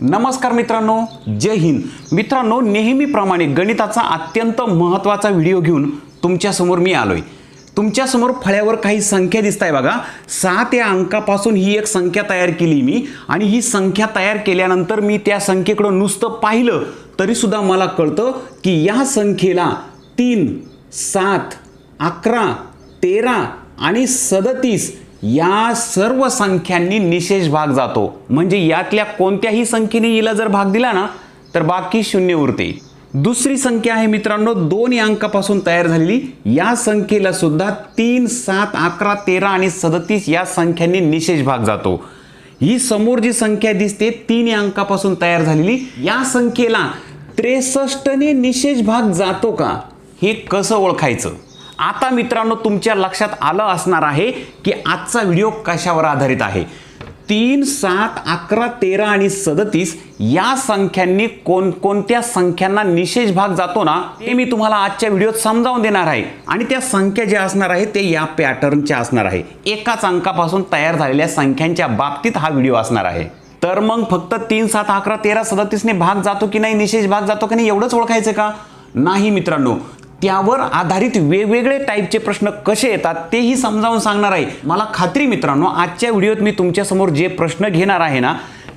नमस्कार मित्रांनो जय हिंद. मित्रांनो नेहमीप्रमाणे गणिताचा अत्यंत महत्त्वाचा व्हिडिओ घेऊन तुमच्यासमोर मी आलोय. तुमच्यासमोर फळ्यावर काही संख्या दिसत आहे बघा. सात या अंकापासून ही एक संख्या तयार केली मी आणि ही संख्या तयार केल्यानंतर मी त्या संख्येकडं नुसतं पाहिलं तरीसुद्धा मला कळतं की या संख्येला तीन सात अकरा तेरा आणि सदतीस या सर्व संख्यांनी निशेष भाग जातो. म्हणजे यातल्या कोणत्याही संख्येने हिला जर भाग दिला ना तर बाकी शून्य उरते. दुसरी संख्या आहे मित्रांनो दोन या अंकापासून तयार झालेली. या संख्येला सुद्धा तीन सात अकरा तेरा आणि सदतीस या संख्यांनी निशेष भाग जातो. ही समोर जी संख्या दिसते तीन या अंकापासून तयार झालेली. या संख्येला त्रेसष्टने निशेष भाग जातो का? हे कसं ओळखायचं? आता मित्रांनो तुमच्या लक्षात आलं असणार आहे की आजचा व्हिडिओ कशावर आधारित आहे? तीन सात अकरा तेरा आणि सदतीस या संख्यांनी कोणकोणत्या संख्यांना निशेष भाग जातो ना ते मी तुम्हाला आजच्या व्हिडिओत समजावून देणार आहे. आणि त्या संख्या ज्या असणार आहे ते या पॅटर्नच्या असणार आहे. एकाच अंकापासून तयार झालेल्या संख्यांच्या बाबतीत हा व्हिडिओ असणार आहे. तर मग फक्त तीन सात अकरा तेरा सदतीसने भाग जातो की नाही निशेष भाग जातो की नाही एवढंच ओळखायचं का? नाही मित्रांनो. त्यावर आधारित वेगवेगळे टाईपचे प्रश्न कसे येतात तेही समजावून सांगणार आहे. मला खात्री मित्रांनो आजच्या व्हिडिओत मी तुमच्यासमोर जे प्रश्न घेणार आहे ना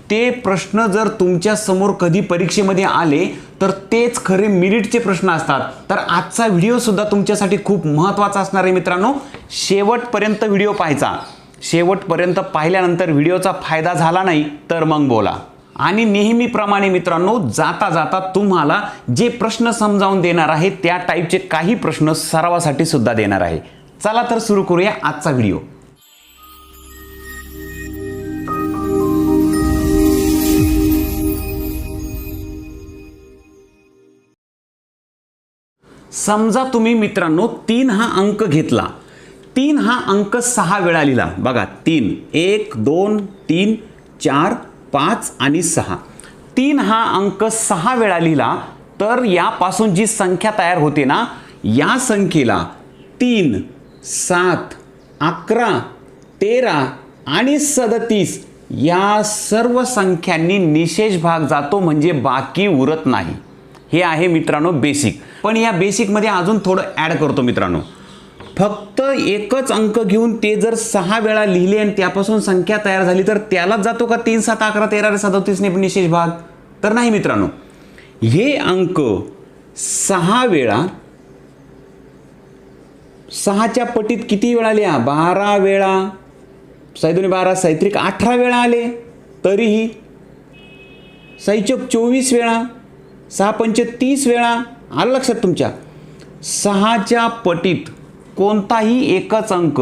ते प्रश्न जर तुमच्यासमोर कधी परीक्षेमध्ये आले तर तेच खरे मिरिटचे प्रश्न असतात. तर आजचा व्हिडिओसुद्धा तुमच्यासाठी खूप महत्त्वाचा असणार आहे मित्रांनो. शेवटपर्यंत व्हिडिओ पाहायचा. शेवटपर्यंत पाहिल्यानंतर व्हिडिओचा फायदा झाला नाही तर मग बोला. आणि नेहमीप्रमाणे मित्रांनो जाता जाता तुम्हाला जे प्रश्न समजावून देणार आहे त्या टाईपचे काही प्रश्न सरावासाठी सुद्धा देणार आहे. चला तर सुरू करूया आजचा व्हिडिओ समजा तुम्ही मित्रांनो तीन हा अंक घेतला. तीन हा अंक सहा वेळा लिहिला. बघा तीन एक दोन तीन चार पाच आणि सहा. तीन हा अंक सहा वेळा लिहिला तर यापासून जी संख्या तयार होते ना या संख्येला तीन सात अकरा तेरा आणि सदतीस या सर्व संख्यांनी निशेष भाग जातो म्हणजे बाकी उरत नाही. हे आहे मित्रांनो बेसिक पण या बेसिकमध्ये अजून थोडं ॲड करतो मित्रांनो. फक्त एकच अंक घेऊन ते जर सहा वेळा लिहिले आणि त्यापासून संख्या तयार झाली तर त्यालाच जातो का तीन सात अकरा तेरा सदतीसने निशेष भाग? तर नाही मित्रांनो. हे अंक सहा वेळा सहाच्या पटीत किती वेळा लिहा बारा वेळा. सैदोनी बारा सैत्रिक अठरा वेळा आले. तरीही सैचोक चोवीस वेळा सहा पंच तीस वेळा आलं लक्षात तुमच्या? सहाच्या पटीत कोणताही एकच अंक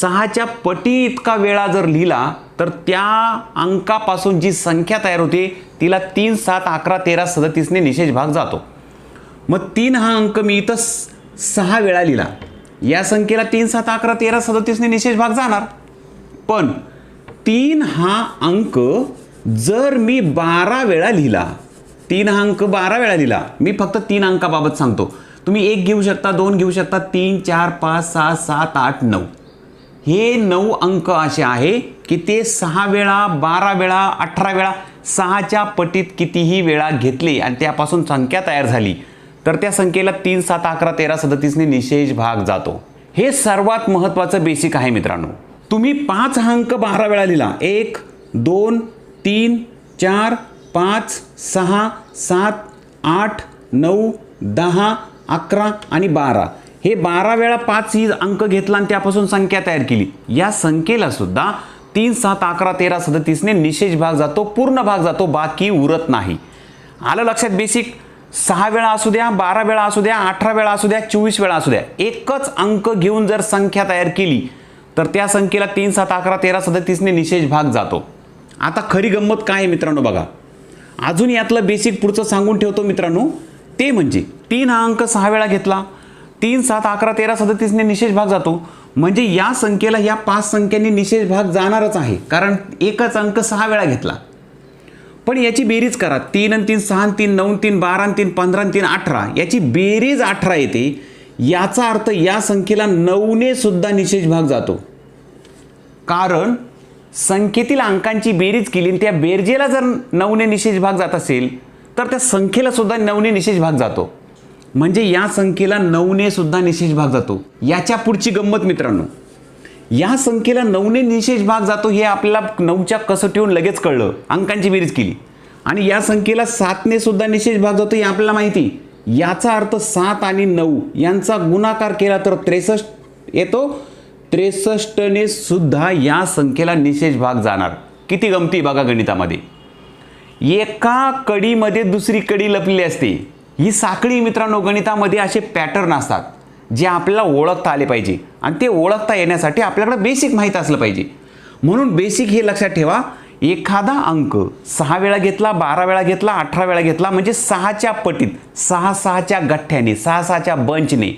सहाच्या पटी इतका वेळा जर लिहिला तर त्या अंकापासून जी संख्या तयार होते तिला तीन सात अकरा तेरा सदतीसने निशेष भाग जातो. मग तीन हा अंक मी इथं सहा वेळा लिहिला. या संख्येला तीन सात अकरा तेरा सदतीसने निशेष भाग जाणार. पण तीन हा अंक जर मी बारा वेळा लिहिला तीन हा अंक बारा वेळा लिहिला मी फक्त तीन अंकाबाबत सांगतो. तुम्ही एक घेऊ शकता दोन घेऊ शकता तीन चार पाच सहा सात आठ नऊ. हे नऊ अंक असे आहे की ते सहा वेळा बारा वेळा अठरा वेळा सहाच्या पटीत कितीही वेळा घेतले आणि त्यापासून संख्या तयार झाली तर त्या संख्येला तीन सात अकरा तेरा सदतीसने निशेष भाग जातो. हे सर्वात महत्त्वाचं बेसिक आहे मित्रांनो. तुम्ही पाच अंक बारा वेळा लिहिला. एक दोन तीन चार पाच सहा सात आठ नऊ दहा अकरा आणि बारा. हे बारा वेळा पाच ही अंक घेतला आणि त्यापासून संख्या तयार केली. या संख्येला सुद्धा तीन सात अकरा तेरा सदतीसने निशेष भाग जातो पूर्ण भाग जातो बाकी उरत नाही. आलं लक्षात बेसिक सहा वेळा असू द्या बारा वेळा असू द्या अठरा वेळा असू द्या चोवीस वेळा असू द्या. एकच अंक घेऊन जर संख्या तयार केली तर त्या संख्येला तीन सात अकरा तेरा सदतीसने निशेष भाग जातो. आता खरी गंमत काय आहे मित्रांनो बघा. अजून यातलं बेसिक पुढचं सांगून ठेवतो मित्रांनो. ते म्हणजे तीन हा अंक सहा वेळा घेतला. तीन सात अकरा तेरा सदतीसने निशेष भाग जातो. म्हणजे या संख्येला या पाच संख्यांनी निशेष भाग जाणारच आहे. कारण एकच अंक सहा वेळा घेतला. पण याची बेरीज करा. तीन आणि तीन सहा तीन नऊ तीन बारा आणि तीन पंधरा आणि तीन अठरा. याची बेरीज अठरा येते. याचा अर्थ या संख्येला नऊने सुद्धा निशेष भाग जातो. कारण संख्येतील अंकांची बेरीज केली आणि त्या बेरजेला जर नऊने निशेष भाग जात असेल तर त्या संख्येला सुद्धा नऊने निशेष भाग जातो. म्हणजे या संख्येला नऊने सुद्धा निशेष भाग जातो. याच्या पुढची गंमत मित्रांनो. या संख्येला नऊने निशेष भाग जातो हे आपल्याला नऊच्या कसोटीहून लगेच कळलं. अंकांची बेरीज केली. आणि या संख्येला सातने सुद्धा निशेष भाग जातो हे आपल्याला माहिती. याचा अर्थ सात आणि नऊ यांचा गुणाकार केला तर त्रेसष्ट येतो. त्रेसष्टने सुद्धा या संख्येला निशेष भाग जाणार. किती गमती बघा गणितामध्ये. एका कडीमध्ये दुसरी कडी लपलेली असते. ही साखळी मित्रांनो गणितामध्ये असे पॅटर्न असतात जे आपल्याला ओळखता आले पाहिजे. आणि ते ओळखता येण्यासाठी आपल्याकडे बेसिक माहीत असलं पाहिजे. म्हणून बेसिक हे लक्षात ठेवा एखादा अंक सहा वेळा घेतला बारा वेळा घेतला अठरा वेळा घेतला म्हणजे सहाच्या पटीत सहा सहाच्या गठ्ठ्याने सहा सहाच्या बंचने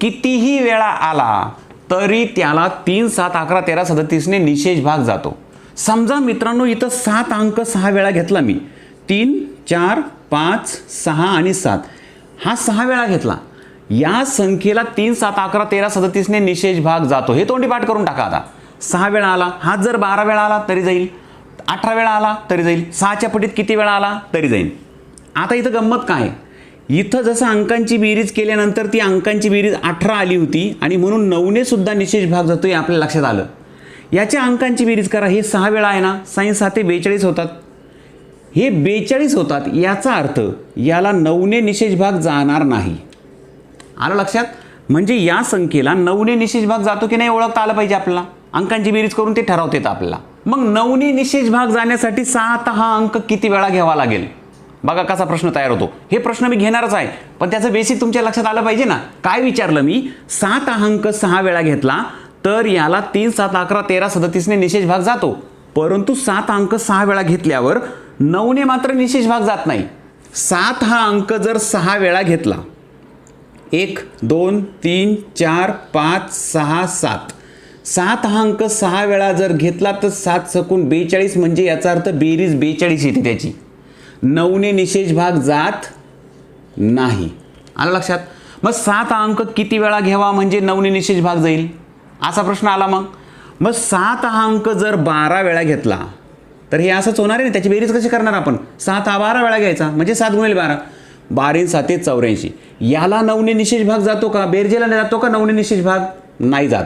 कितीही वेळा आला तरी त्याला तीन सात अकरा तेरा सदतीसने निशेष भाग जातो. समजा मित्रांनो इथं सात अंक सहा वेळा घेतला मी. तीन चार पाच सहा आणि सात. हा सहा वेळा घेतला. या संख्येला तीन सात अकरा तेरा सदतीसने निशेष भाग जातो. हे तोंडी पाठ करून टाका आता. सहा वेळा आला हा जर बारा वेळा आला तरी जाईल. अठरा वेळा आला तरी जाईल. सहाच्या पटीत किती वेळा आला तरी जाईल. आता इथं गंमत काय? इथं जसं अंकांची बेरीज केल्यानंतर ती अंकांची बेरीज अठरा आली होती आणि म्हणून नऊने सुद्धा निशेष भाग जातो हे आपल्या लक्षात आलं. याच्या अंकांची बेरीज करा. हे सहा वेळा आहे ना साईन साते बेचाळीस होतात. हे बेचाळीस होतात याचा अर्थ याला नऊने निशेष भाग जाणार नाही. आलं लक्षात? म्हणजे या संख्येला नऊने निशेष भाग जातो की नाही ओळखता आलं पाहिजे आपल्याला? अंकांची बेरीज करून ते ठरवता येतं आपल्याला. मग नऊने निशेष भाग जाण्यासाठी सात हा अंक किती वेळा घ्यावा लागेल? बघा कसा प्रश्न तयार होतो. हे प्रश्न मी घेणारच आहे पण त्याचं बेसिक तुमच्या लक्षात आलं पाहिजे ना? काय विचारलं मी? सात अंक सहा वेळा घेतला तर याला तीन सात अकरा तेरा सदतीसने निशेष भाग जातो. परंतु सात अंक सहा वेळा घेतल्यावर नऊने मात्र निशेष भाग जात नाही. सात हा अंक जर सहा वेळा घेतला एक दोन तीन चार पाच सहा सात. सात हा अंक सहा वेळा जर घेतला तर सात सकून बेचाळीस म्हणजे याचा अर्थ बेरीज बेचाळीस येते त्याची. नऊने निशेष भाग जात नाही. आलं लक्षात? मग सात अंक किती वेळा घ्यावा म्हणजे नऊने निशेष भाग जाईल? असा प्रश्न आला मग. मग सात हा अंक जर बारा वेळा घेतला तर हे असंच होणार आहे ना? त्याची बेरीज कशी करणार आपण? सात हा बारा वेळा घ्यायचा म्हणजे सात गुणिले बारा. बारीन साते चौऱ्याऐंशी. याला नवने निशेष भाग जातो का? बेरजेला जातो का? नवने निशेष भाग? नाही जात.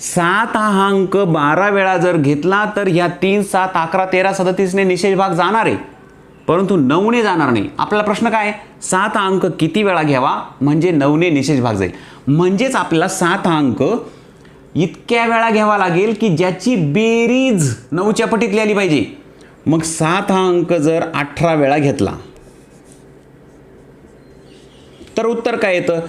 सात हा अंक बारा वेळा जर घेतला तर ह्या तीन सात अकरा तेरा सदतीसने निशेष भाग जाणार आहे. परंतु नऊने जाणार नाही. आपला प्रश्न काय? आहे? सात अंक किती वेळा घ्यावा? म्हणजे नऊने निशेष भाग जाईल. म्हणजेच आपल्याला सात अंक इतक्या वेळा घ्यावा लागेल की ज्याची बेरीज नऊच्या पटीतली आली पाहिजे. मग सात हा अंक जर अठरा वेळा घेतला. तर उत्तर काय येतं?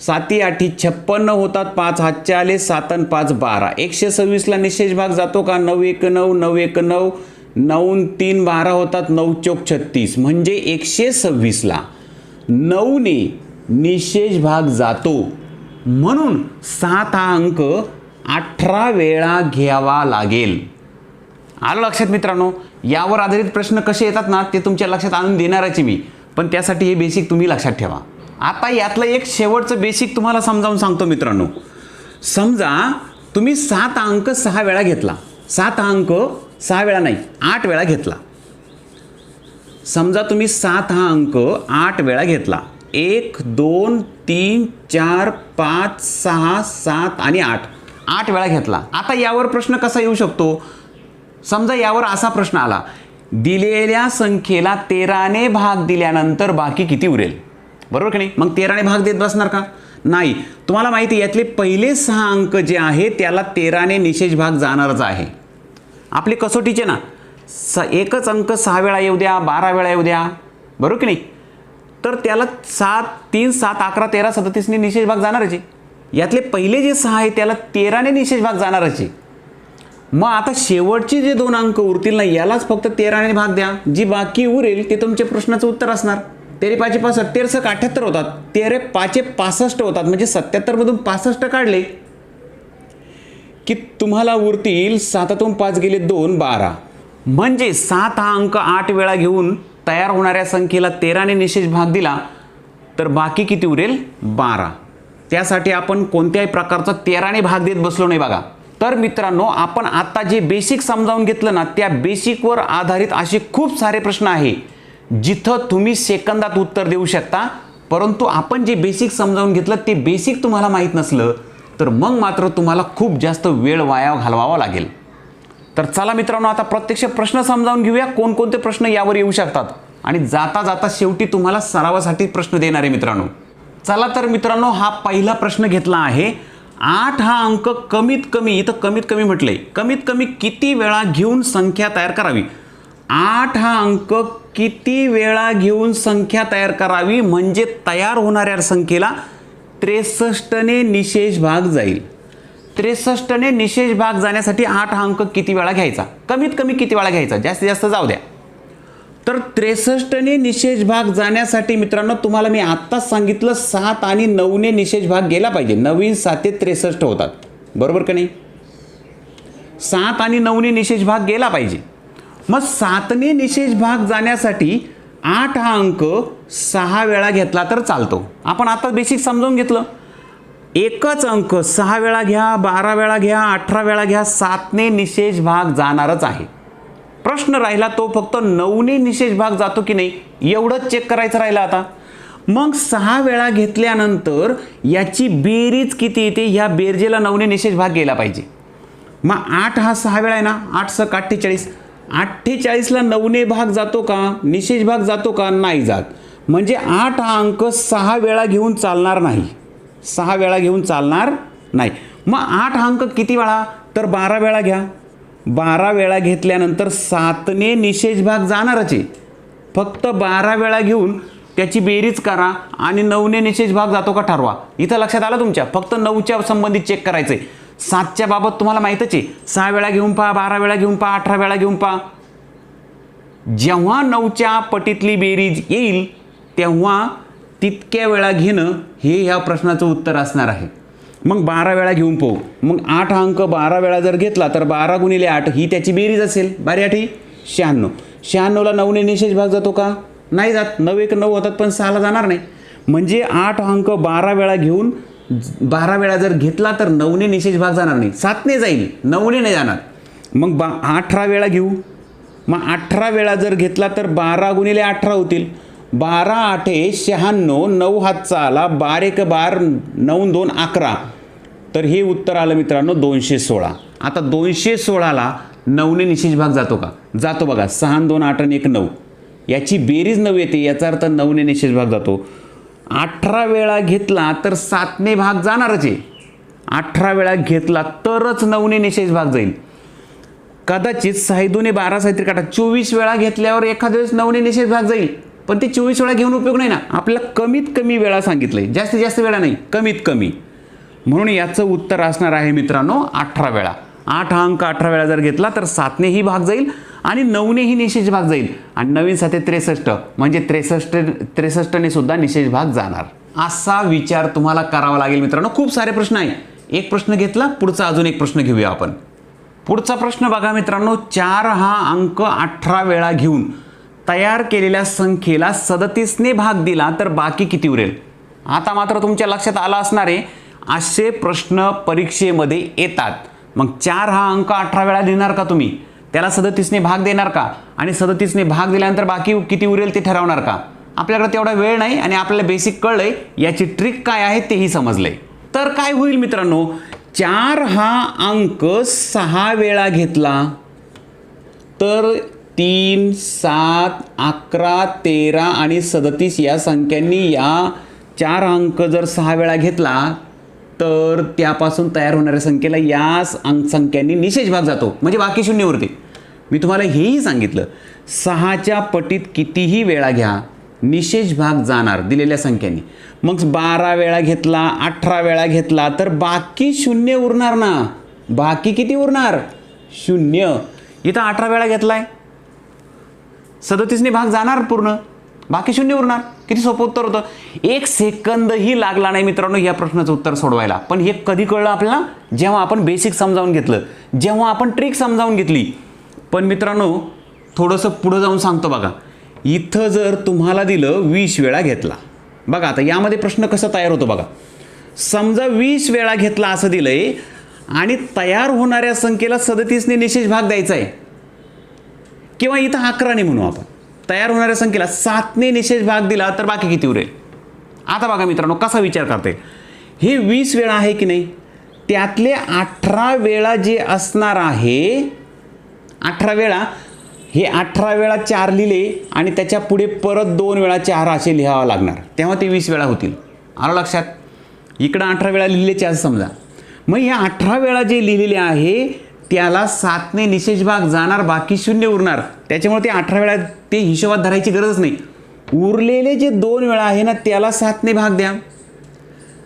साती आठी छप्पन्न होतात पाच हातचे आले सातन पाच बारा. एकशे सव्वीसला निशेष भाग जातो का? नऊ एक नऊ नऊ एक नऊ नऊ तीन बारा होतात नऊ चौक छत्तीस. म्हणजे एकशे सव्वीसला नऊने निशेष भाग जातो. म्हणून सात हा अंक अठरा वेळा घ्यावा लागेल. आलं लक्षात मित्रांनो? यावर आधारित प्रश्न कसे येतात ना ते तुमच्या लक्षात आणून देणारच मी. पण त्यासाठी हे बेसिक तुम्ही लक्षात ठेवा. आता यातलं एक शेवटचं बेसिक तुम्हाला समजावून सांगतो मित्रांनो. समजा तुम्ही सात अंक सहा वेळा घेतला. सात अंक सहा वेळा नाही आठ वेळा घेतला. समजा तुम्ही सात हा अंक आठ वेळा घेतला. एक दोन तीन चार पाच सहा सात आणि आठ. आठ वेळा घेतला. आता यावर प्रश्न कसा येऊ शकतो? समजा यावर असा प्रश्न आला. दिलेल्या संख्येला तेराने भाग दिल्यानंतर बाकी किती उरेल? बरोबर की नाही? मग तेराने भाग देत बसणार का? नाही. तुम्हाला माहिती आहे, यातले पहिले सहा अंक जे आहे त्याला तेराने निशेष भाग जाणारच आहे. आपली कसोटीचे ना. स एकच अंक सहा वेळा येऊ द्या बारा वेळा येऊ द्या. बरोबर की नाही? तर त्याला सात तीन सात अकरा तेरा सदतीसने निशेष भाग जाणारच आहे. यातले पहिले जे सहा आहे त्याला तेराने निशेष भाग जाणारच आहे. मग आता शेवटचे जे दोन अंक उरतील ना यालाच फक्त तेराने भाग द्या. जी बाकी उरेल ते तुमच्या प्रश्नाचं उत्तर असणार. तेरे पाचशे पासष्ट तेरसक अठ्याहत्तर होतात. तेरे पाचशे पासष्ट होतात. म्हणजे सत्याहत्तरमधून पासष्ट काढले की तुम्हाला उरतील सातातून पाच गेले दोन बारा. म्हणजे सात हा अंक आठ वेळा घेऊन तयार होणाऱ्या संख्येला तेराने निशेष भाग दिला तर बाकी किती उरेल? बारा. त्यासाठी आपण कोणत्याही प्रकारचा तेराने भाग देत बसलो नाही बघा. तर मित्रांनो आपण आता जे बेसिक समजावून घेतलं ना त्या बेसिकवर आधारित असे खूप सारे प्रश्न आहे. जिथं तुम्ही सेकंदात उत्तर देऊ शकता परंतु आपण जे बेसिक समजावून घेतलं ते बेसिक तुम्हाला माहीत नसलं तर मग मात्र तुम्हाला खूप जास्त वेळ वाया घालवावा लागेल. तर चला मित्रांनो आता प्रत्यक्ष प्रश्न समजावून घेऊया कोणकोणते प्रश्न यावर येऊ शकतात. आणि जाता जाता शेवटी तुम्हाला सरावासाठी प्रश्न देणार आहे मित्रांनो. चला तर मित्रांनो हा पहिला प्रश्न घेतला आहे. आठ हा अंक कमीत कमी इथं कमीत कमी म्हटलंय कमीत कमी किती वेळा घेऊन संख्या तयार करावी? आठ हा अंक किती वेळा घेऊन संख्या तयार करावी? म्हणजे तयार होणाऱ्या संख्येला त्रेसष्टने निशेष भाग जाईल. त्रेसष्टने निशेष भाग जाण्यासाठी आठ हा अंक किती वेळा घ्यायचा? कमीत कमी किती वेळा घ्यायचा? जास्तीत जास्त जाऊ द्या. तर त्रेसष्टने निशेष भाग जाण्यासाठी मित्रांनो तुम्हाला मी आत्ताच सांगितलं सात आणि नऊने निशेष भाग गेला पाहिजे. नवीन साते त्रेसष्ट होतात. बरोबर का नाही? सात आणि नऊने निशेष भाग गेला पाहिजे. मग सातने निशेष भाग जाण्यासाठी आठ हा अंक सहा वेळा घेतला तर चालतो. आपण आता बेसिक समजावून घेतलं. एकच अंक सहा वेळा घ्या बारा वेळा घ्या अठरा वेळा घ्या सातने निशेष भाग जाणारच आहे. प्रश्न राहिला तो फक्त नऊने निशेष भाग जातो की नाही? एवढंच चेक करायचं राहिलं आता. मग सहा वेळा घेतल्यानंतर याची बेरीज किती येते? ह्या बेरजेला नऊने निशेष भाग गेला पाहिजे. मग आठ हा सहा वेळा आहे ना? आठ सक अठ्ठेचाळीस अठ्ठेचाळीसला नऊने भाग जातो का? निशेष भाग जातो का? नाही जात. म्हणजे आठ हा अंक सहा वेळा घेऊन चालणार नाही. सहा वेळा घेऊन चालणार नाही. मग आठ अंक किती वेळा? तर बारा वेळा घ्या. बारा वेळा घेतल्यानंतर सातने निशेष भाग जाणारच. आहे फक्त बारा वेळा घेऊन त्याची बेरीज करा आणि नऊने निशेष भाग जातो का ठरवा. इथं लक्षात आलं तुमच्या? फक्त नऊच्या संबंधित चेक करायचं आहे सातच्या बाबत तुम्हाला माहीतच आहे. सहा वेळा घेऊन पहा बारा वेळा घेऊन पहा अठरा वेळा घेऊन पहा. जेव्हा नऊच्या पटीतली बेरीज येईल तेव्हा तितक्या वेळा घेणं हे ह्या प्रश्नाचं उत्तर असणार आहे. मग बारा वेळा घेऊन पाहू. मग आठ अंक बारा वेळा जर घेतला तर बारा गुणिले आठ ही त्याची बेरीज असेल. बारी आठी शहाण्णव. शहाण्णवला नऊने निशेष भाग जातो का? नाही जात. नऊ एक नऊ होतात पण सहाला जाणार नाही. म्हणजे आठ अंक बारा वेळा घेऊन बारा वेळा जर घेतला तर नऊने निशेष भाग जाणार नाही. सातने जाईल. नऊने नाही जाणार. मग बा अठरा वेळा घेऊ. मग अठरा वेळा जर घेतला तर बारा गुणिले अठरा होतील. बारा आठे शहाण्णव नऊ हातचा आला बार एक बार नऊ दोन अकरा. तर हे उत्तर आलं मित्रांनो दोनशे सोळा. आता दोनशे सोळाला नऊने निशेष भाग जातो का? जातो बघा सहा दोन आठ आणि एक नऊ. याची बेरीज नऊ येते याचा अर्थ नऊने निशेष भाग जातो. अठरा वेळा घेतला तर सातने भाग जाणारच आहे. अठरा वेळा घेतला तरच नऊने निशेष भाग जाईल. कदाचित साहिदूने बारा साहित्य काटा चोवीस वेळा घेतल्यावर एखाद्या वेळेस नऊने निषेध भाग जाईल. पण ते चोवीस वेळा घेऊन उपयोग नाही ना. आपल्याला कमीत कमी वेळा सांगितलंय. जास्तीत जास्त वेळा नाही कमीत कमी. म्हणून याचं उत्तर असणार आहे मित्रांनो अठरा वेळा. आठ हा अंक अठरा वेळा जर घेतला तर सातनेही भाग जाईल आणि नऊनेही निशेष भाग जाईल. आणि नवीन साथे त्रेसष्ट म्हणजे त्रेसष्ट त्रेसष्टने सुद्धा निशेष भाग जाणार. असा विचार तुम्हाला करावा लागेल मित्रांनो. खूप सारे प्रश्न आहे. एक प्रश्न घेतला पुढचा अजून एक प्रश्न घेऊया आपण. पुढचा प्रश्न बघा मित्रांनो. चार हा अंक अठरा वेळा घेऊन तयार केलेल्या संख्येला सदतीसने भाग दिला तर बाकी किती उरेल? आता मात्र तुमच्या लक्षात आला असणार आहे. असे प्रश्न परीक्षेमध्ये येतात. मग चार हा अंक अठरा वेळा देणार का तुम्ही? त्याला सदतीसने भाग देणार का? आणि सदतीसने भाग दिल्यानंतर बाकी किती उरेल ते ठरवणार का? आपल्याकडे तेवढा वेळ नाही आणि आपल्याला बेसिक कळलंय याची ट्रिक काय आहे तेही समजलंय. तर काय होईल मित्रांनो? चार हा अंक सहा वेळा घेतला तर तीन सात अकरा तेरा आणि सदतीस या संख्यांनी या चार अंक जर सहा वेळा घेतला तर त्यापासून तयार होणाऱ्या संख्येला या अंक संख्यांनी निशेष भाग जातो. म्हणजे बाकी शून्य मी तुम्हाला हेही सांगितलं सहाच्या पटीत कितीही वेळा घ्या निशेष भाग जाणार दिलेल्या संख्यांनी. मग बारा वेळा घेतला अठरा वेळा घेतला तर बाकी शून्य उरणार ना? बाकी किती उरणार? शून्य. इथं अठरा वेळा घेतलाय. सदतीसने भाग जाणार पूर्ण. बाकी शून्य उरणार. किती सोपं उत्तर होतं? एक सेकंदही लागला नाही मित्रांनो या प्रश्नाचं उत्तर सोडवायला. पण हे कधी कळलं आपल्याला? जेव्हा आपण बेसिक समजावून घेतलं. जेव्हा आपण ट्रिक समजावून घेतली. पण मित्रांनो थोडंसं पुढं जाऊन सांगतो बघा. इथं जर तुम्हाला दिलं वीस वेळा घेतला. बघा आता यामध्ये प्रश्न कसा तयार होतो बघा. समजा वीस वेळा घेतला असं दिलंय आणि तयार होणाऱ्या संख्येला सदतीसने निशेष भाग द्यायचा आहे किंवा इथं अकराने म्हणू आपण. तयार होणाऱ्या संख्येला सातने निषेध भाग दिला तर बाकी किती उरेल? आता बघा मित्रांनो कसा विचार करते? हे वीस वेळा आहे की नाही? त्यातले अठरा वेळा जे असणार आहे अठरा वेळा हे अठरा वेळा चार लिहिले आणि त्याच्या पुढे परत दोन वेळा चार असे लिहावं लागणार. तेव्हा ते वीस वेळा होतील. आलं लक्षात? इकडं अठरा वेळा लिहिलेचे असं समजा. मग ह्या अठरा वेळा जे लिहिलेले आहे त्याला सातने निशेष भाग जाणार बाकी शून्य उरणार. त्याच्यामुळे ते अठरा वेळा ते हिशोबात धरायची गरजच नाही. उरलेले जे दोन वेळा आहे ना त्याला सातने भाग द्या.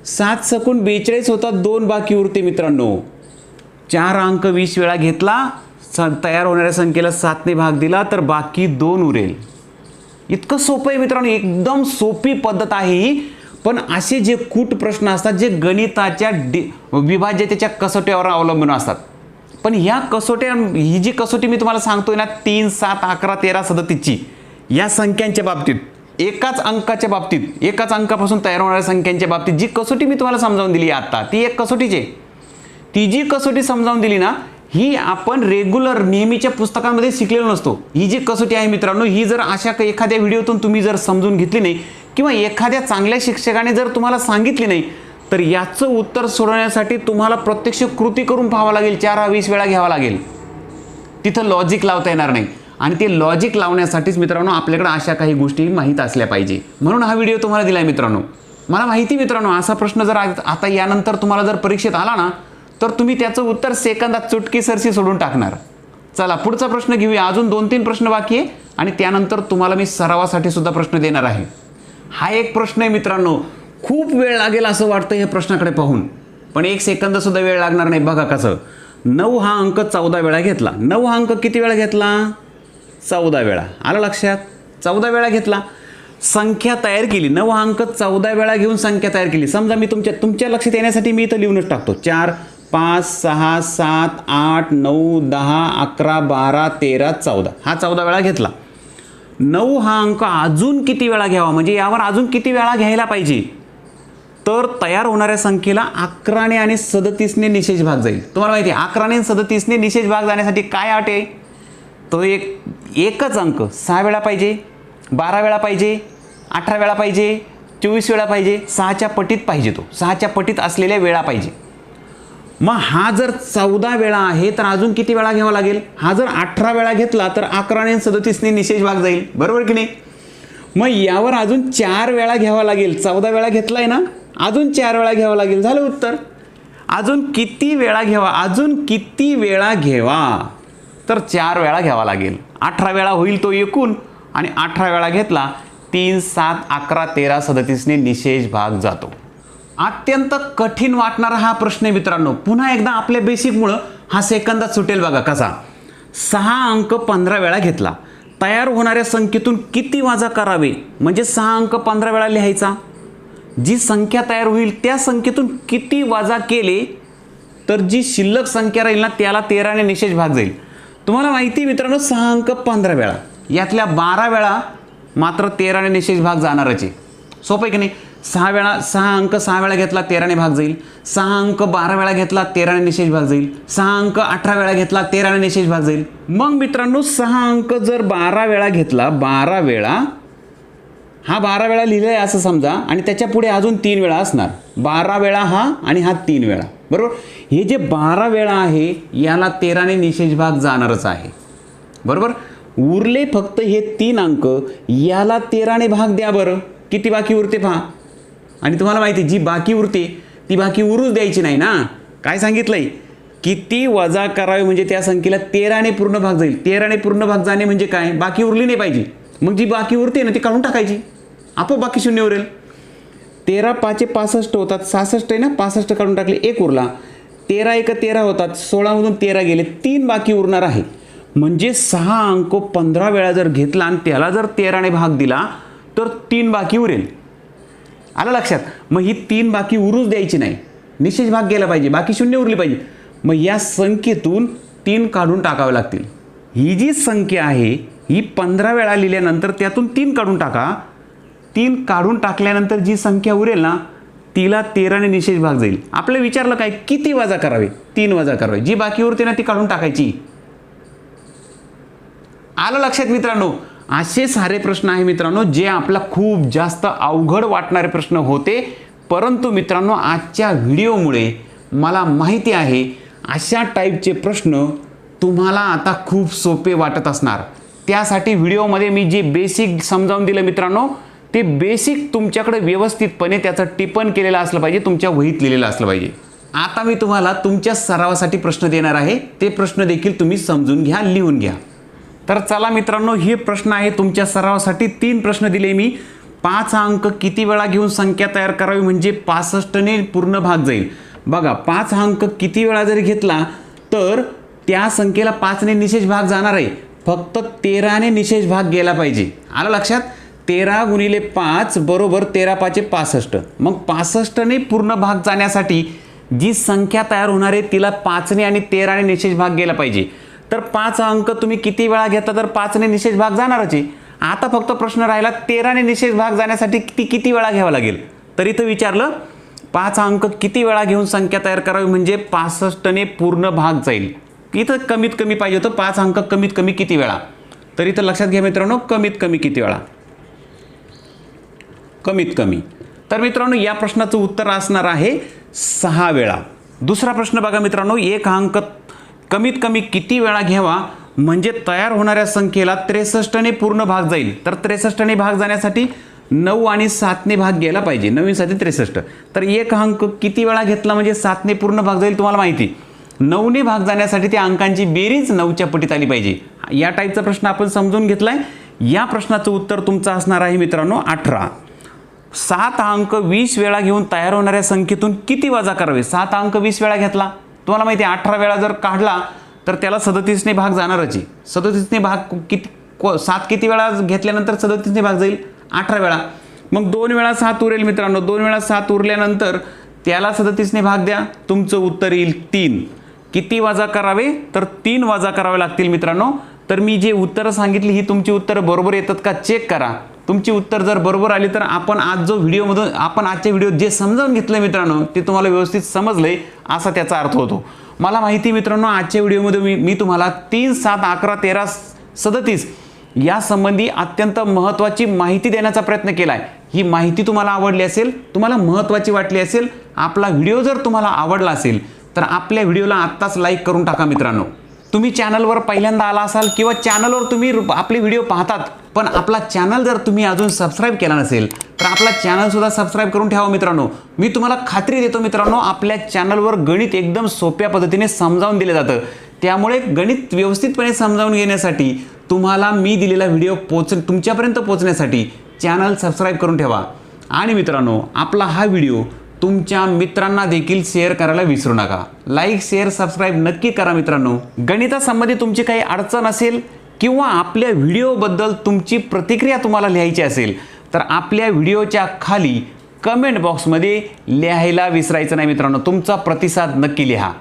सात सकून बेचाळीस होतात दोन बाकी उरते मित्रांनो. चार अंक वीस वेळा घेतला स तयार होणाऱ्या संख्येला सातने भाग दिला तर बाकी दोन उरेल. इतकं सोपं आहे मित्रांनो एकदम सोपी पद्धत आहे ही. पण असे जे कूट प्रश्न असतात जे गणिताच्या डि विभाज्यतेच्या कसोट्यावर अवलंबून असतात. पण ह्या कसोट्या ही जी कसोटी मी तुम्हाला सांगतोय ना तीन सात अकरा तेरा सदतीसची या संख्यांच्या बाबतीत एकाच अंकाच्या बाबतीत एकाच अंकापासून तयार होणाऱ्या संख्यांच्या बाबतीत जी कसोटी मी तुम्हाला समजावून दिली आत्ता ती एक कसोटीची आहे. ती जी कसोटी समजावून दिली ना ही आपण रेग्युलर नेहमीच्या पुस्तकामध्ये शिकलेलो नसतो ही जी कसोटी आहे मित्रांनो ही जर अशा एखाद्या व्हिडिओतून तुम्ही जर समजून घेतली नाही किंवा एखाद्या चांगल्या शिक्षकाने जर तुम्हाला सांगितली नाही तर याचं उत्तर सोडवण्यासाठी तुम्हाला प्रत्यक्ष कृती करून पाहावं लागेल. चार वीस वेळा घ्यावा लागेल. तिथं लॉजिक लावता येणार नाही. आणि ते लॉजिक लावण्यासाठीच मित्रांनो आपल्याकडे अशा काही गोष्टी माहीत असल्या पाहिजे. म्हणून हा व्हिडिओ तुम्हाला दिला आहे मित्रांनो. मला माहिती मित्रांनो असा प्रश्न जर आता यानंतर तुम्हाला जर परीक्षेत आला ना तर तुम्ही त्याचं उत्तर सेकंदात चुटकी सरशी सोडून टाकणार. चला पुढचा प्रश्न घेऊया. अजून दोन तीन प्रश्न बाकी आहे. आणि त्यानंतर तुम्हाला मी सरावासाठी सुद्धा प्रश्न देणार आहे. हा एक प्रश्न आहे मित्रांनो. खूप वेळ लागेल असं वाटतं या प्रश्नाकडे पाहून. पण एक सेकंद सुद्धा वेळ लागणार नाही. बघा कसं. नऊ हा अंक चौदा वेळा घेतला. नऊ हा अंक किती वेळा घेतला? चौदा वेळा. आलं लक्षात? चौदा वेळा घेतला. संख्या तयार केली. नऊ हा अंक चौदा वेळा घेऊन संख्या तयार केली. समजा मी तुमच्या तुमच्या लक्षात येण्यासाठी मी इथं लिहूनच टाकतो. चार पाच सहा सात आठ नऊ दहा अकरा बारा तेरा चौदा. हा चौदा वेळा घेतला. नऊ हा अंक अजून किती वेळा घ्यावा? म्हणजे यावर अजून किती वेळा घ्यायला पाहिजे? तर तयार होणाऱ्या संख्येला अकराने आणि सदतीसने निशेष भाग जाईल. तुम्हाला माहिती आहे अकराने आणि सदतीसने निशेष भाग जाण्यासाठी काय अट आहे? तो एक एकच अंक. सहा वेळा पाहिजे बारा वेळा पाहिजे अठरा वेळा पाहिजे चोवीस वेळा पाहिजे सहाच्या पटीत पाहिजे तो. सहाच्या पटीत असलेल्या वेळा पाहिजे. मग हा जर चौदा वेळा आहे तर अजून किती वेळा घ्यावा लागेल? हा जर अठरा वेळा घेतला तर अकराने सदतीसने निशेष भाग जाईल. बरोबर की नाही? मग यावर अजून चार वेळा घ्यावा लागेल. चौदा वेळा घेतला आहे ना? अजून चार वेळा घ्यावं लागेल. झालं उत्तर? अजून किती वेळा घ्यावा? अजून किती वेळा घ्यावा तर चार वेळा घ्यावा लागेल. अठरा वेळा होईल तो एकूण. आणि अठरा वेळा घेतला तीन सात अकरा तेरा सदतीसने निशेष भाग जातो. अत्यंत कठीण वाटणारा हा प्रश्न आहे मित्रांनो. पुन्हा एकदा आपल्या बेसिकमुळं हा सेकंदात सुटेल बघा कसा. सहा अंक पंधरा वेळा घेतला. तयार होणाऱ्या संख्येतून किती वाजा करावे? म्हणजे सहा अंक पंधरा वेळा लिहायचा? जी संख्या तयार होईल त्या संख्येतून किती वजा केले तर जी शिल्लक संख्या राहील ना त्याला तेराने निशेष भाग जाईल. तुम्हाला माहिती आहे मित्रांनो सहा अंक पंधरा वेळा. यातल्या बारा वेळा मात्र तेराने निशेष भाग जाणारच आहे. सोपं आहे की नाही? सहा वेळा सहा अंक सहा वेळा घेतला तेराने भाग जाईल. सहा अंक बारा वेळा घेतला तेराने निशेष भाग जाईल. सहा अंक अठरा वेळा घेतला तेराने निशेष भाग जाईल. मग मित्रांनो सहा अंक जर बारा वेळा घेतला बारा वेळा हा बारा वेळा लिहिला आहे असं समजा आणि त्याच्या पुढे अजून तीन वेळा असणार. बारा वेळा हा आणि हा तीन वेळा. बरोबर? हे जे बारा वेळा आहे याला तेराने निशेष भाग जाणारच आहे. बरोबर? उरले फक्त हे तीन अंक याला तेराने भाग द्या बरं. किती बाकी उरते पहा. आणि तुम्हाला माहिती आहे, जी बाकी उरते ती बाकी उरूच द्यायची नाही ना? काय सांगितलंय? किती वजा करावे म्हणजे त्या संख्येला तेराने पूर्ण भाग जाईल. तेराने पूर्ण भाग जाणे म्हणजे काय? बाकी उरली नाही पाहिजे. मग जी बाकी उरते ना ती काढून टाकायची. आपोआप बाकी शून्य उरेल. तेरा पाचे पासष्ट होतात सहासष्ट आहे ना? पासष्ट काढून टाकले एक उरला. तेरा एक तेरा होतात सोळामधून तेरा गेले तीन बाकी उरणार आहे. म्हणजे सहा अंक पंधरा वेळा जर घेतला आणि त्याला जर तेराने भाग दिला तर तीन बाकी उरेल. आलं लक्षात? मग ही तीन बाकी उरूच द्यायची नाही. निशेष भाग गेला पाहिजे बाकी शून्य उरली पाहिजे. मग या संख्येतून तीन काढून टाकावे लागतील. ही जी संख्या आहे ही पंधरा वेळा लिहिल्यानंतर त्यातून तीन काढून टाका तीन काढून टाकल्यानंतर जी संख्या उरेल ना तिला तेराने निषेध भाग जाईल. आपलं विचारलं काय? किती वजा करावे? तीन वजा करावे. जी बाकी उरते ना ती काढून टाकायची. आलं लक्षात मित्रांनो? असे सारे प्रश्न आहे मित्रांनो जे आपला खूप जास्त अवघड वाटणारे प्रश्न होते. परंतु मित्रांनो आजच्या व्हिडिओमुळे मला माहिती आहे अशा टाईपचे प्रश्न तुम्हाला आता खूप सोपे वाटत असणार. त्यासाठी व्हिडिओमध्ये मी जे बेसिक समजावून दिलं मित्रांनो ते बेसिक तुमच्याकडे व्यवस्थितपणे त्याचं टिपण केलेलं असलं पाहिजे तुमच्या वहीत लिहिलेलं असलं पाहिजे. आता मी तुम्हाला तुमच्या सरावासाठी प्रश्न देणार आहे ते प्रश्न देखील तुम्ही समजून घ्या लिहून घ्या. तर चला मित्रांनो हे प्रश्न आहे तुमच्या सरावासाठी. तीन प्रश्न दिले मी. पाच हा अंक किती वेळा घेऊन संख्या तयार करावी म्हणजे पासष्टने पूर्ण भाग जाईल. बघा पाच हा अंक किती वेळा जरी घेतला तर त्या संख्येला पाचने निशेष भाग जाणार आहे. फक्त तेराने निशेष भाग गेला पाहिजे. आलं लक्षात? तेरा गुणिले पाच बरोबर तेरा पाचे पासष्ट. मग पासष्टने पूर्ण भाग जाण्यासाठी जी संख्या तयार होणार आहे तिला पाचने आणि तेराने निशेष भाग गेला पाहिजे. तर पाच अंक तुम्ही किती वेळा घेता तर पाचने निशेष भाग जाणारच आहे. आता फक्त प्रश्न राहिला तेराने निशेष भाग जाण्यासाठी किती किती वेळा घ्यावा लागेल? तर इथं विचारलं पाच अंक किती वेळा घेऊन संख्या तयार करावी म्हणजे पासष्टने पूर्ण भाग जाईल. इथं कमीत कमी पाहिजे होतं पाच अंक कमीत कमी किती वेळा? तर इथं लक्षात घ्या मित्रांनो कमीत कमी किती वेळा? कमीत कमी. तर मित्रांनो या प्रश्नाचं उत्तर असणार आहे सहा वेळा. दुसरा प्रश्न बघा मित्रांनो एक अंक कमीत कमी किती वेळा घ्यावा? म्हणजे तयार होणाऱ्या संख्येला त्रेसष्टने पूर्ण भाग जाईल. तर त्रेसष्टने भाग जाण्यासाठी नऊ आणि सातने भाग घ्यायला पाहिजे. नवीन साथी त्रेसष्ट. तर एक अंक किती वेळा घेतला म्हणजे सातने पूर्ण भाग जाईल तुम्हाला माहिती. नऊने भाग जाण्यासाठी त्या अंकांची बेरीज नऊच्या पटीत आली पाहिजे. या टाईपचा प्रश्न आपण समजून घेतलाय. या प्रश्नाचं उत्तर तुमचं असणार आहे मित्रांनो अठरा. सात अंक वीस वेळा घेऊन तयार होणाऱ्या संख्येतून किती वजा करावे? सात अंक वीस वेळा घेतला. तुम्हाला माहिती आहे अठरा वेळा जर काढला तर त्याला सदतीसने भाग जाणारच आहे. सदतीसने भाग किती को सात किती वेळा घेतल्यानंतर सदतीसने भाग जाईल? अठरा वेळा. मग दोन वेळा सात उरेल मित्रांनो. दोन वेळा सात उरल्यानंतर त्याला सदतीसने भाग द्या. तुमचं उत्तर येईल तीन. किती वजा करावे? तर तीन वजा करावे लागतील मित्रांनो. तर मी जे उत्तरं सांगितली ही तुमची उत्तरं बरोबर येतात का? चेक करा. तुमची उत्तर जर बरोबर आली तर आपण आज जो व्हिडिओमधून आपण आजच्या व्हिडिओ जे समजावून घेतलं मित्रांनो ते तुम्हाला व्यवस्थित समजलंय असा त्याचा अर्थ होतो. मला माहिती मित्रांनो आजच्या व्हिडिओमध्ये मी मी तुम्हाला तीन सात अकरा तेरा सदतीस यासंबंधी अत्यंत महत्त्वाची माहिती देण्याचा प्रयत्न केला आहे ही माहिती तुम्हाला आवडली असेल तुम्हाला महत्त्वाची वाटली असेल आपला व्हिडिओ जर तुम्हाला आवडला असेल तर आपल्या व्हिडिओला आत्ताच लाईक करून टाका मित्रांनो. तुम्ही चॅनलवर पहिल्यांदा आला असाल किंवा चॅनलवर तुम्ही रु- आपले व्हिडिओ पाहतात पण आपला चॅनल जर तुम्ही अजून सबस्क्राईब केला नसेल तर आपला चॅनलसुद्धा सबस्क्राईब करून ठेवा मित्रांनो. मी तुम्हाला खात्री देतो मित्रांनो आपल्या चॅनलवर गणित एकदम सोप्या पद्धतीने समजावून दिलं जातं. त्यामुळे गणित व्यवस्थितपणे समजावून घेण्यासाठी तुम्हाला मी दिलेला व्हिडिओ पोच तुमच्यापर्यंत पोचण्यासाठी चॅनल सबस्क्राईब करून ठेवा. आणि मित्रांनो आपला हा व्हिडिओ तुमच्या मित्रांना देखील शेअर करायला विसरू नका. लाईक शेअर सबस्क्राईब नक्की करा मित्रांनो. गणितासंबंधी तुमची काही अडचण असेल किंवा आपल्या व्हिडिओबद्दल तुमची प्रतिक्रिया तुम्हाला लिहायची असेल तर आपल्या व्हिडिओच्या खाली कमेंट बॉक्समध्ये लिहायला विसरायचं नाही मित्रांनो. तुमचा प्रतिसाद नक्की लिहा.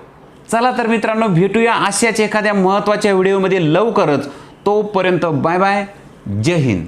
चला तर मित्रांनो भेटूया अशाच एखाद्या महत्त्वाच्या व्हिडिओमध्ये लवकरच. तोपर्यंत बाय बाय जय हिंद.